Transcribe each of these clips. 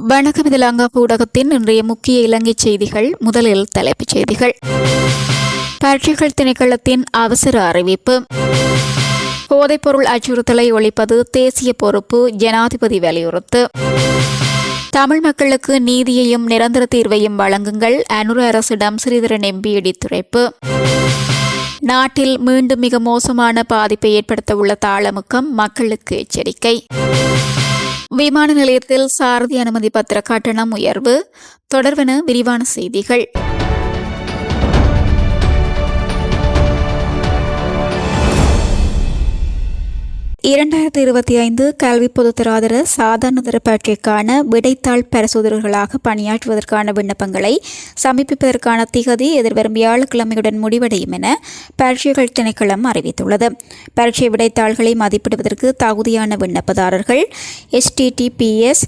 வணக்கம். இது லங்காப்பு ஊடகத்தின் இன்றைய முக்கிய இலங்கை செய்திகள் முதலில் தலைப்புச் செய்திகள். பட்சிகள் திணைக்களத்தின் அவசர அறிவிப்பு. போதைப்பொருள் அச்சுறுத்தலை ஒழிப்பது தேசிய பொறுப்பு ஜனாதிபதி வலியுறுத்து. தமிழ் மக்களுக்கு நீதியையும் நிரந்தர தீர்வையும் வழங்குங்கள் அனுர அரசிடம் ஸ்ரீதரன் எம்பி இடித்துரைப்பு நாட்டில் மீண்டும் மிக மோசமான பாதிப்பை ஏற்படுத்த உள்ள தாளமுக்கம் மக்களுக்கு எச்சரிக்கை. விமான நிலையத்தில் சாரதி அனுமதி பத்திர கட்டணம் உயர்வு. தொடர்வென விரிவான செய்திகள். இரண்டாயிரத்தி இருபத்தி ஐந்து கல்வி பொதுத்தராதர சாதாரணதர பரீட்சைக்கான விடைத்தாள் பரிசோதகர்களாக பணியாற்றுவதற்கான விண்ணப்பங்களை சமர்ப்பிப்பதற்கான திகதி எதிர்வரும் வியாழக்கிழமையுடன் முடிவடையும் என பரீட்சைகள் திணைக்களம் அறிவித்துள்ளது. பரீட்சை விடைத்தாள்களை மதிப்பிடுவதற்கு தகுதியான விண்ணப்பதாரர்கள் STDPS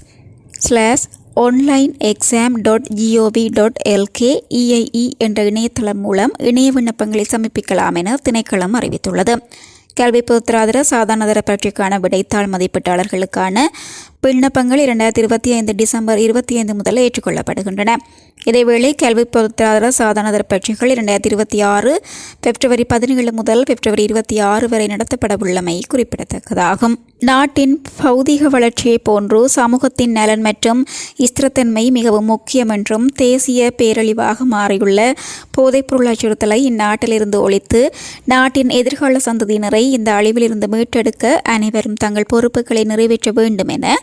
slash online exam dot gov dot LK EIE என்ற இணையதளம் மூலம் இணைய விண்ணப்பங்களை சமர்ப்பிக்கலாம் என திணைக்களம் அறிவித்துள்ளது. கல்வி பொதுத்தராதர சாதாரணதர பரீட்சைக்கான விடைத்தாள் மதிப்பீட்டாளர்களுக்கான விண்ணப்பங்கள் இரண்டாயிரத்தி இருபத்தி ஐந்து டிசம்பர் இருபத்தி ஐந்து முதல் ஏற்றுக்கொள்ளப்படுகின்றன. இதேவேளை கல்வி பொருளாதார சாதனதர பரீட்சைகள் இரண்டாயிரத்தி இருபத்தி ஆறு பிப்ரவரி பதினேழு முதல் பிப்ரவரி இருபத்தி ஆறு வரை நடத்தப்படவுள்ளமை குறிப்பிடத்தக்கதாகும். நாட்டின் பௌதிக வளர்ச்சியை போன்று சமூகத்தின் நலன் மற்றும் ஸ்திரத்தன்மை மிகவும் முக்கியம் என்றும் தேசிய பேரழிவாக மாறியுள்ள போதைப்பொருள் அச்சுறுத்தலை இந்நாட்டிலிருந்து ஒழித்து நாட்டின் எதிர்கால சந்ததியினரை இந்த அழிவிலிருந்து மீட்டெடுக்க அனைவரும் தங்கள் பொறுப்புகளை நிறைவேற்ற வேண்டும் என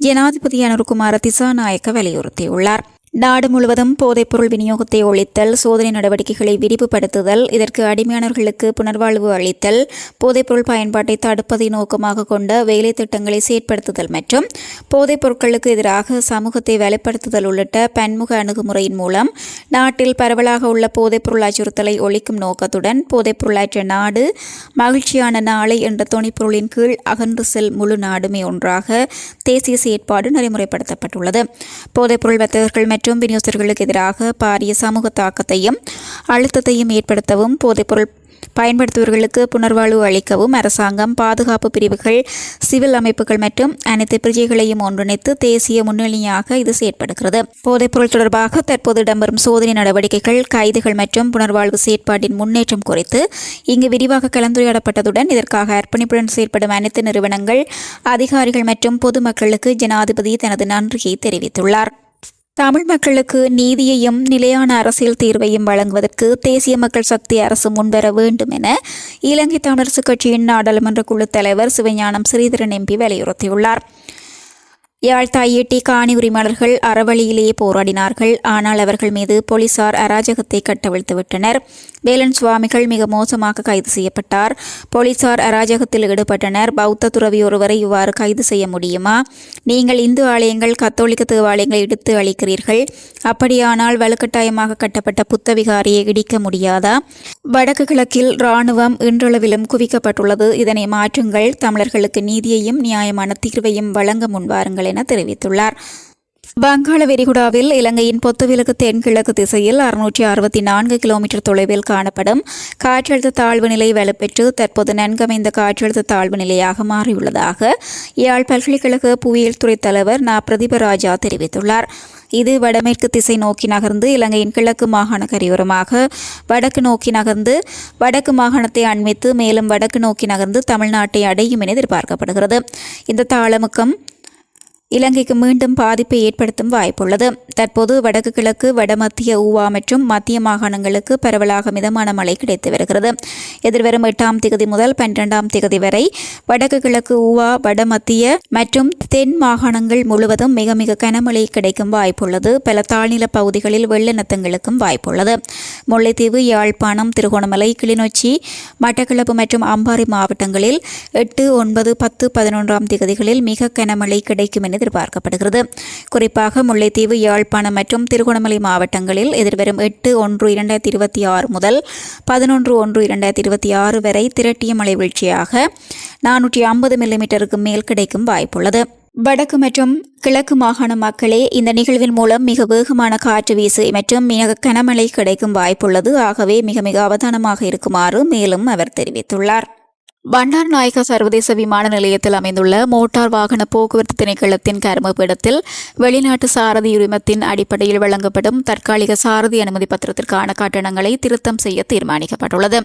ஜனாதிபதி அனுர்குமார திசாநாயக்க வலியுறுத்தியுள்ளார். நாடு முழுவதும் போதைப்பொருள் விநியோகத்தை ஒழித்தல் சோதனை நடவடிக்கைகளை விரிவுபடுத்துதல் இதற்கு அடிமையானவர்களுக்கு புனர்வாழ்வு அளித்தல் போதைப்பொருள் பயன்பாட்டை தடுப்பதை நோக்கமாக கொண்ட வேலை திட்டங்களை செயற்படுத்துதல் மற்றும் போதைப் பொருட்களுக்கு எதிராக சமூகத்தை வலுப்படுத்துதல் உள்ளிட்ட பன்முக அணுகுமுறையின் மூலம் நாட்டில் பரவலாக உள்ள போதைப்பொருள் அச்சுறுத்தலை ஒழிக்கும் நோக்கத்துடன் போதைப்பொருளாற்ற நாடு மகிழ்ச்சியான நாளை என்ற துணைப்பொருளின் கீழ் அகன்று செல் முழு நாடுமே ஒன்றாக தேசிய செயற்பாடு நடைமுறைப்படுத்தப்பட்டுள்ளது. போதைப்பொருள் வர்த்தகர்கள் மற்றும் மற்றும் விநியோகஸ்தர்களுக்கு எதிராக பாரிய சமூக தாக்கத்தையும் அழுத்தத்தையும் ஏற்படுத்தவும் போதைப்பொருள் பயன்படுத்துபவர்களுக்கு புனர்வாழ்வு அளிக்கவும் அரசாங்கம் பாதுகாப்பு பிரிவுகள் சிவில் அமைப்புகள் மற்றும் அனைத்து பிரஜைகளையும் ஒன்றிணைத்து தேசிய முன்னணியாக இது செயற்படுகிறது. போதைப்பொருள் தொடர்பாக தற்போது இடம்பெறும் சோதனை நடவடிக்கைகள் கைதுகள் மற்றும் புனர்வாழ்வு செயற்பாட்டின் முன்னேற்றம் குறித்து இங்கு விரிவாக கலந்துரையாடப்பட்டதுடன் இதற்காக அர்ப்பணிப்புடன் செயற்படும் அனைத்து நிறுவனங்கள் அதிகாரிகள் மற்றும் பொதுமக்களுக்கு ஜனாதிபதி தனது நன்றியை தெரிவித்துள்ளார். தமிழ் மக்களுக்கு நீதியையும் நிலையான அரசியல் தீர்வையும் வழங்குவதற்கு தேசிய மக்கள் சக்தி அரசு முன்வர வேண்டும் என இலங்கை தமிழரசுக் கட்சியின் நாடாளுமன்ற குழு தலைவர் சிவஞானம் ஸ்ரீதரன் எம்பி வலியுறுத்தியுள்ளார். யாழ் தாயேட்டி காணி உரிமையாளர்கள் அறவழியிலேயே போராடினார்கள். ஆனால் அவர்கள் மீது போலீசார் அராஜகத்தை கட்டவிழ்த்துவிட்டனர். வேலன் சுவாமிகள் மிக மோசமாக கைது செய்யப்பட்டார். போலீசார் அராஜகத்தில் ஈடுபட்டனர். பௌத்த துறவி ஒருவரை இவ்வாறு கைது செய்ய முடியுமா? நீங்கள் இந்து ஆலயங்கள் கத்தோலிக்க தேவாலயங்களை இடித்து அளிக்கிறீர்கள் அப்படியானால் வலுக்கட்டாயமாக கட்டப்பட்ட புத்த விகாரியை இடிக்க முடியாதா? வடக்கு கிழக்கில் இராணுவம் இன்றளவிலும் குவிக்கப்பட்டுள்ளது. இதனை மாற்றுங்கள். தமிழர்களுக்கு நீதியையும் நியாயமான தீர்வையும் வழங்க முன்வாருங்கள் என தெரிவித்துள்ளார். வங்காள விரிகுடாவில் இலங்கையின் பொத்துவிலக்கு தென்கிழக்கு திசையில் அறுநூற்றி அறுபத்தி நான்கு கிலோமீட்டர் தொலைவில் காணப்படும் காற்றழுத்த தாழ்வு நிலை வலுப்பெற்று தற்போது நன்கமைந்த காற்றழுத்த தாழ்வு நிலையாக மாறியுள்ளதாக யாழ் பல்கலைக்கழக புவியியல் துறை தலைவர் நா. பிரதீப ராஜா தெரிவித்துள்ளார். இது வடமேற்கு திசை நோக்கி நகர்ந்து இலங்கையின் கிழக்கு மாகாண கரையோரமாக வடக்கு நோக்கி நகர்ந்து வடக்கு மாகாணத்தை அண்மித்து மேலும் வடக்கு நோக்கி நகர்ந்து தமிழ்நாட்டை அடையும் என எதிர்பார்க்கப்படுகிறது. இந்த தாளமுக்கம் இலங்கைக்கு மீண்டும் பாதிப்பை ஏற்படுத்தும் வாய்ப்புள்ளது. தற்போது வடக்கு கிழக்கு வடமத்திய ஊவா மற்றும் மத்திய மாகாணங்களுக்கு பரவலாக மிதமான மழை கிடைத்து வருகிறது. எதிர்வரும் எட்டாம் திகதி முதல் பன்னிரெண்டாம் திகதி வரை வடக்கு கிழக்கு ஊவா வடமத்திய மற்றும் தென் மாகாணங்கள் முழுவதும் மிக மிக கனமழை கிடைக்கும் வாய்ப்புள்ளது. பல தாழ்நில பகுதிகளில் வெள்ளநத்தங்களுக்கும் வாய்ப்புள்ளது. முல்லைத்தீவு யாழ்ப்பாணம் திருகோணமலை கிளிநொச்சி மட்டக்களப்பு மற்றும் அம்பாறை மாவட்டங்களில் எட்டு ஒன்பது பத்து பதினொன்றாம் திகதிகளில் மிக கனமழை கிடைக்கும் என எதிர்பார்க்கப்படுகிறது. குறிப்பாக முல்லைத்தீவு யாழ்ப்பாணம் மற்றும் திருகோணமலை மாவட்டங்களில் எதிர்வரும் எட்டு ஒன்று இரண்டாயிரத்தி இருபத்தி ஆறு முதல் பதினொன்று ஒன்று இரண்டாயிரத்தி இருபத்தி ஆறு வரை திரட்டிய மழை வீழ்ச்சியாக நானூற்றி ஐம்பது மில்லிமீட்டருக்கு மேல் கிடைக்கும் வாய்ப்புள்ளது. வடக்கு மற்றும் கிழக்கு மாகாண மக்களே இந்த நிகழ்வின் மூலம் மிக வேகமான காற்று வீசு மற்றும் மிக கனமழை கிடைக்கும் வாய்ப்புள்ளது. ஆகவே மிக மிக அவதானமாக இருக்குமாறு மேலும் அவர் தெரிவித்துள்ளார். பண்டார் நாயக்கா சர்வதேச விமான நிலையத்தில் அமைந்துள்ள மோட்டார் வாகன போக்குவரத்து திணைக்களத்தின் கருமப்பீடத்தில் வெளிநாட்டு சாரதி உரிமத்தின் அடிப்படையில் வழங்கப்படும் தற்காலிக சாரதி அனுமதி பத்திரத்திற்கான கட்டணங்களை திருத்தம் செய்ய தீர்மானிக்கப்பட்டுள்ளது.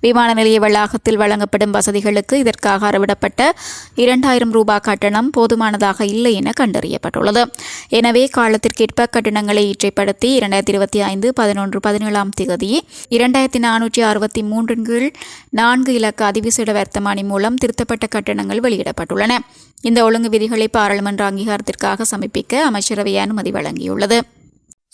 விமான நிலைய வளாகத்தில் வழங்கப்படும் வசதிகளுக்கு இதற்காக அறவிடப்பட்ட இரண்டாயிரம் ரூபாய் கட்டணம் போதுமானதாக இல்லை என கண்டறியப்பட்டுள்ளது. எனவே காலத்திற்கேற்ப கட்டணங்களை ஈற்றைப்படுத்தி இரண்டாயிரத்தி இருபத்தி ஐந்து பதினொன்று பதினேழாம் தேதி இரண்டாயிரத்தி நானூற்றி அறுபத்தி மூன்றின் கீழ் நான்கு இலக்க அதிவிசேட வர்த்தமானி மூலம் திருத்தப்பட்ட கட்டணங்கள் வெளியிடப்பட்டுள்ளன. இந்த ஒழுங்கு விதிகளை பாராளுமன்ற அங்கீகாரத்திற்காக சமர்ப்பிக்க அமைச்சரவை அனுமதி வழங்கியுள்ளது.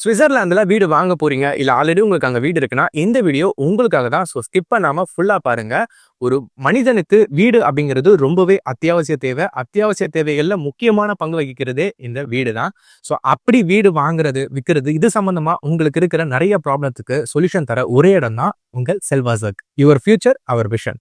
சுவிட்சர்லாந்தில் வீடு வாங்க போறீங்க இல்லை ஆல்ரெடி உங்களுக்கு அங்கே வீடு இருக்குன்னா இந்த வீடியோ உங்களுக்காக தான். ஸோ ஸ்கிப் பண்ணாம ஃபுல்லா பாருங்க. ஒரு மனிதனுக்கு வீடு அப்படிங்கிறது ரொம்பவே அத்தியாவசிய தேவை. அத்தியாவசிய தேவைகளில் முக்கியமான பங்கு வகிக்கிறதே இந்த வீடு தான். ஸோ அப்படி வீடு வாங்குறது விற்கிறது இது சம்பந்தமா உங்களுக்கு இருக்கிற நிறைய ப்ராப்ளத்துக்கு சொல்யூஷன் தர ஒரே இடம் தான் உங்கள் செல்வாசக். Your future our vision